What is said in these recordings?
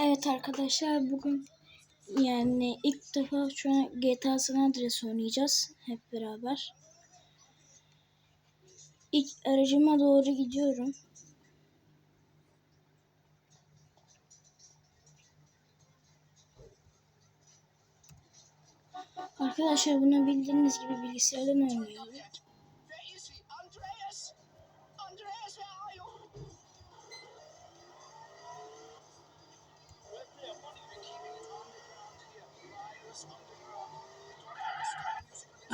Evet arkadaşlar bugün yani ilk defa şu an GTA San Andreas oynayacağız hep beraber. İlk aracıma doğru gidiyorum. Arkadaşlar bunu bildiğiniz gibi bilgisayardan oynuyorum.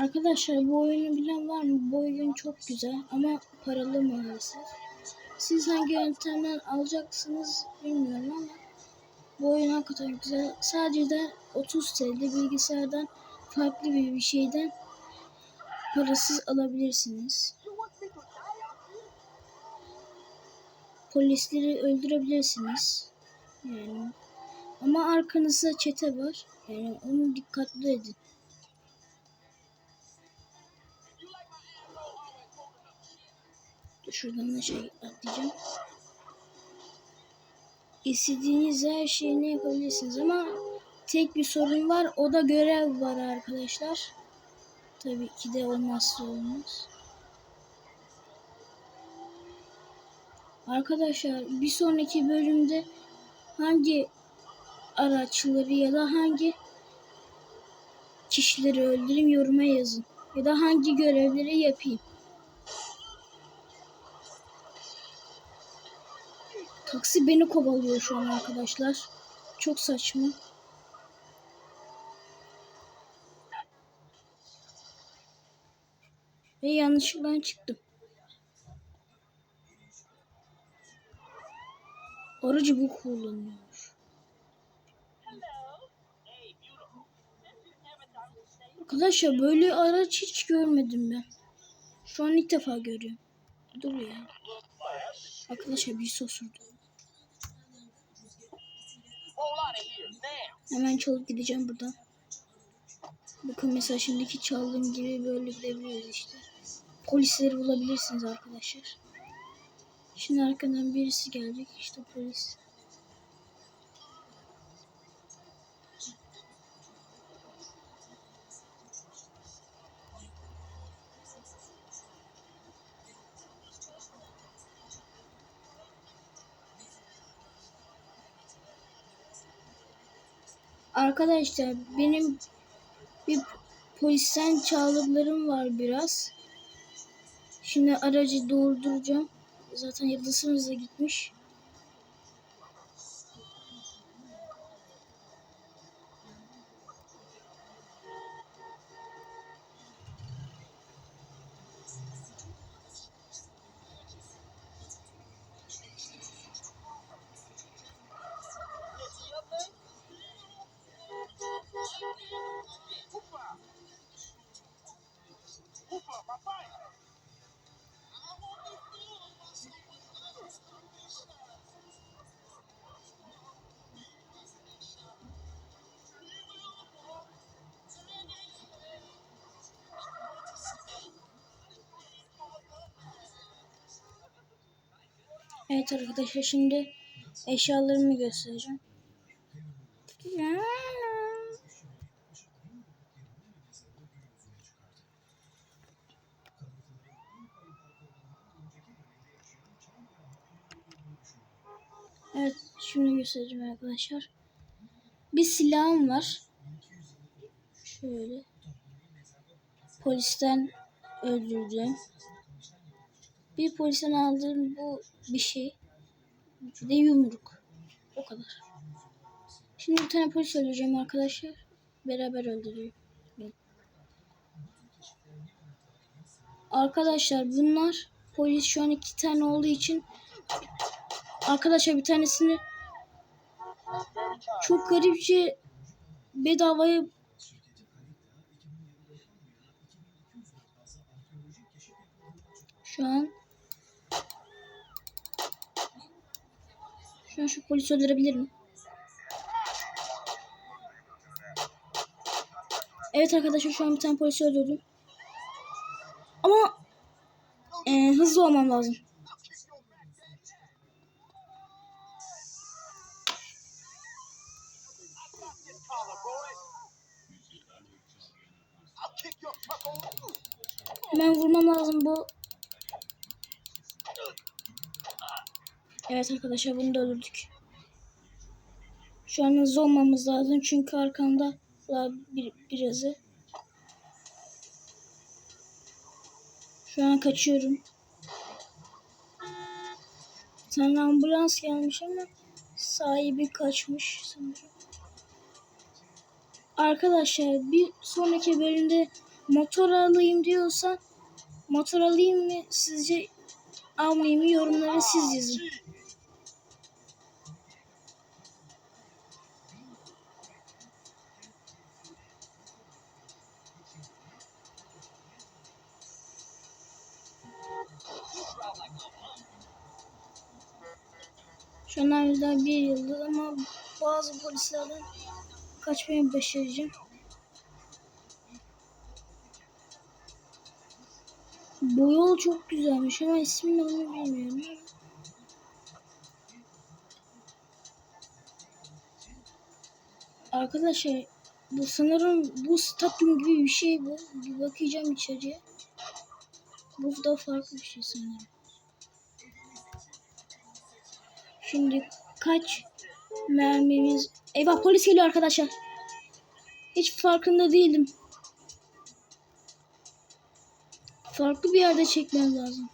Arkadaşlar bu oyunu bilen var mı? Bu oyun çok güzel ama paralı maalesef. Siz hangi yöntemden alacaksınız bilmiyorum ama bu oyun hakikaten güzel. Sadece de 30 TL bilgisayardan farklı bir şeyden parasız alabilirsiniz. Polisleri öldürebilirsiniz. Yani ama arkanızda çete var. Yani onu dikkatli edin. Şuradan da şey atlayacağım. İstediğiniz her şeyini yapabilirsiniz ama tek bir sorun var. O da görev var arkadaşlar. Tabii ki de olmazsa olmaz. Arkadaşlar bir sonraki bölümde hangi araçları ya da hangi kişileri öldüreyim yoruma yazın. Ya da hangi görevleri yapayım. Taksi beni kovalıyor şu an arkadaşlar. Çok saçma. Ve yanlışlıkla çıktım. Aracı bu kullanıyor. Arkadaşlar böyle araç hiç görmedim ben. Şu an ilk defa görüyorum. Dur ya. Arkadaşlar bir sosurdu. Hemen çalıp gideceğim buradan. Bakın mesela şimdiki çaldığım gibi böyle gidebiliyoruz işte. Polisleri bulabilirsiniz arkadaşlar. Şimdi arkadan birisi gelecek işte polis. Arkadaşlar benim bir polisten çaldıklarım var biraz. Şimdi aracı dolduracağım. Zaten yıldızımız da gitmiş. Evet arkadaşlar şimdi eşyalarımı göstereceğim. Evet şimdi göstereceğim arkadaşlar. Bir silahım var. Şöyle. Polisten öldürdüm. Bir polisten aldığım bu bir şey. Bir de yumruk. O kadar. Şimdi bir tane polis öldüreceğim arkadaşlar. Beraber öldürüyor. Arkadaşlar bunlar polis şu an iki tane olduğu için arkadaşlar bir tanesini çok garipçe bedavaya şu an şu an şu polisi öldürebilirim. Evet arkadaşlar şu an bir tane polisi öldürdüm. Ama e, hızlı olmam lazım. Hemen vurmam lazım bu. Evet arkadaşlar bunu da öldürdük. Şu an hızlı olmamız lazım çünkü arkamda bir, birazı. Şu an kaçıyorum. Bir ambulans gelmiş ama sahibi kaçmış sanırım. Arkadaşlar bir sonraki bölümde motor alayım diyorsan motor alayım mı sizce almayayım mı yorumlara siz yazın. Şu an hala bir yıldır ama bazı polislerden kaçmayı başaracağım. Bu yol çok güzelmiş ama ismini onu bilmiyorum. Arkadaşlar bu sanırım bu stadyum gibi bir şey bu. Bir bakacağım içeriye. Bu da farklı bir şey sanırım. Şimdi kaç mermimiz... Eyvah polis geliyor arkadaşlar. Hiç farkında değildim. Farklı bir yerde çekmem lazım.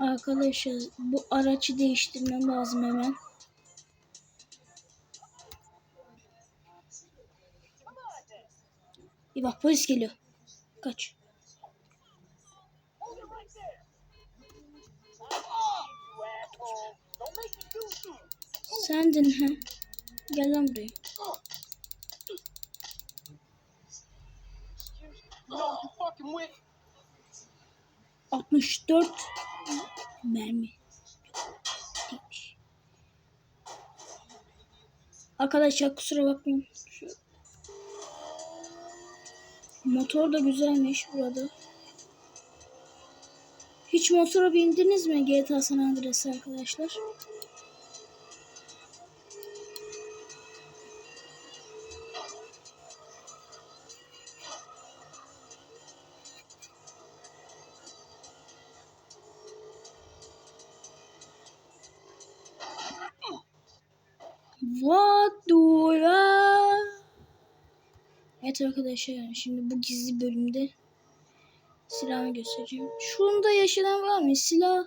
Arkadaşlar bu aracı değiştirmem lazım hemen. Bir bak polis geliyor. Kaç. Sendin ha. Gel lan buraya. You know mermi. Değilmiş. Arkadaşlar kusura bakmayın. Şu motor da güzelmiş burada. Hiç motora bindiniz mi GTA San Andreas arkadaşlar? What? Evet arkadaşlar şimdi bu gizli bölümde silahımı göstereceğim. Şunda yaşanan var mı? Silah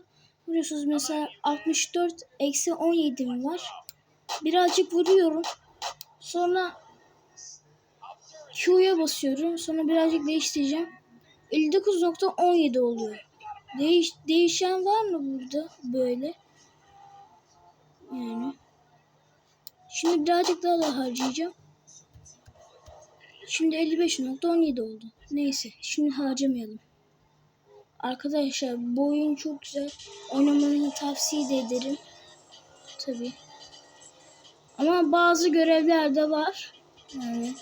vuruyorsunuz mesela 64 eksi 17 mi var? Birazcık vuruyorum. Sonra Q'ya basıyorum. Sonra birazcık değiştireceğim. 59.17 oluyor. Değiş, değişen var mı burada böyle? Yani. Şimdi birazcık daha da harcayacağım. Şimdi 55.17 oldu. Neyse şimdi harcamayalım. Arkadaşlar bu oyun çok güzel. Oynamanızı tavsiye de ederim. Tabi. Ama bazı görevler de var. Yani.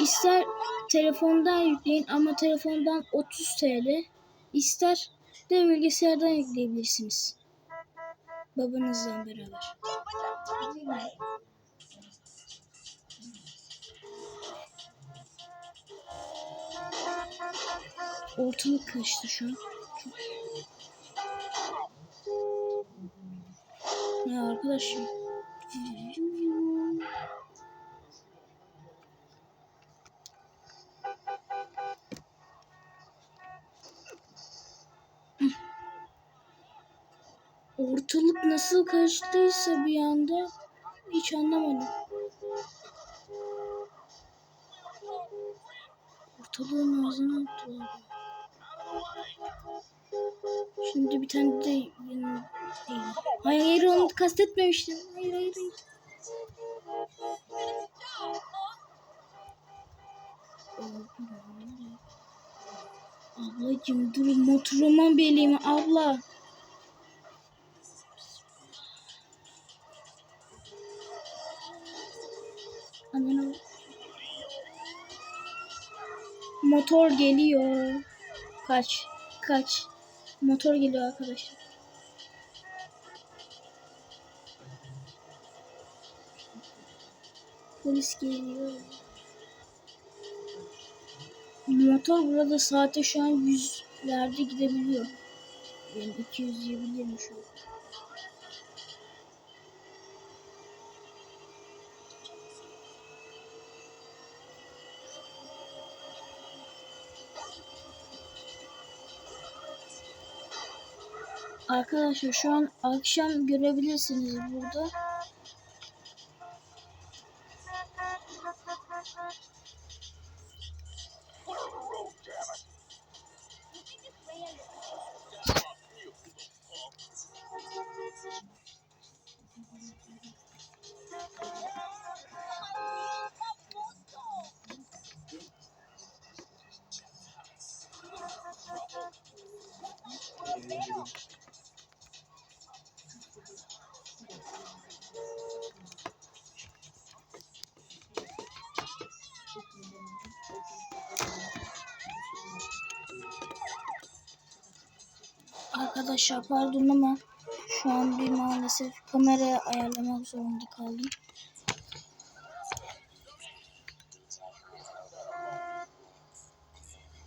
İster telefondan yükleyin ama telefondan 30 TL. İster de bilgisayardan yükleyebilirsiniz. Babanızla beraber. Ortalık karıştı şu an. Çok... Ya arkadaşım. Ortalık nasıl karıştıysa bir anda hiç anlamadım. Ortalığın ağzına attılar. Şimdi bir tane de değil. Hayır hayır onu kastetmemiştim. Hayır hayır hayır. Ablacım dur motoruma beleyim abla. Anne Motor geliyor. Kaç. Kaç. Motor geliyor arkadaşlar. Polis geliyor. Motor burada saate şu an yüzlerde gidebiliyor. Yani 200 diyebilirim şu an. Arkadaşlar şu an akşam görebilirsiniz burada. Arkadaşlar pardon ama şu an bir maalesef kameraya ayarlamak zorunda kaldım.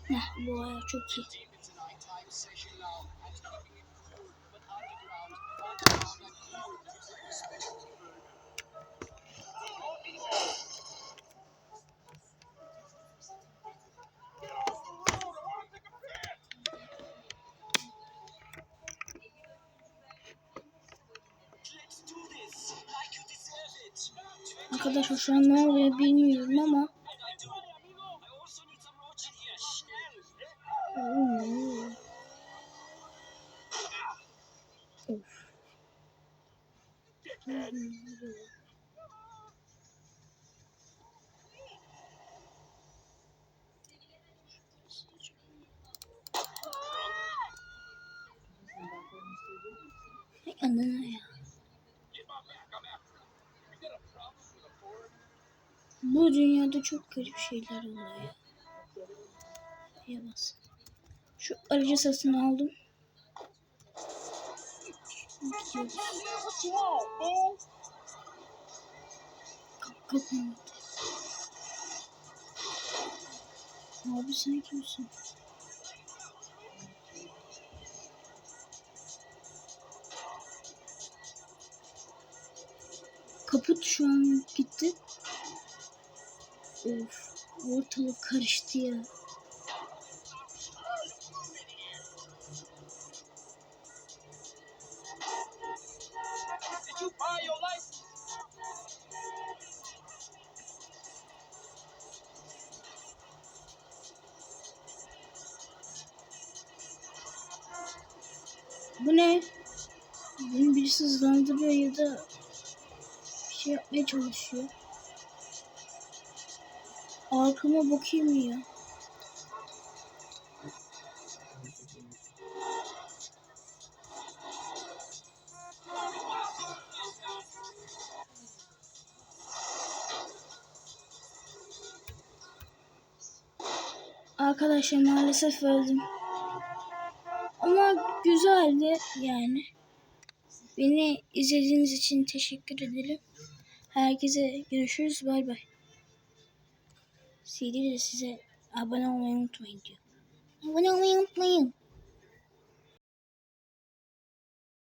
Heh, bu ayar çok iyi. Arkadaşlar şu an ne oluyor bilmiyorum ama Oo. Of. Ay anana ya. Bu dünyada çok garip şeyler oluyor ya. Ya bas. Şu aracı satın aldım. Gidiyoruz. Fool? Kap kapamadı. Abi sen kimsin? Kaput şu an gitti. Of, ortalık karıştı ya. Bu ne? Beni birisi hızlandırıyor ya da bir şey yapmaya çalışıyor. Arkama bakayım ya. Arkadaşlar maalesef öldüm. Ama güzeldi yani. Beni izlediğiniz için teşekkür ederim. Herkese görüşürüz. Bay bay. CD de size abone olmayı unutmayın diyor. Abone olmayı unutmayın.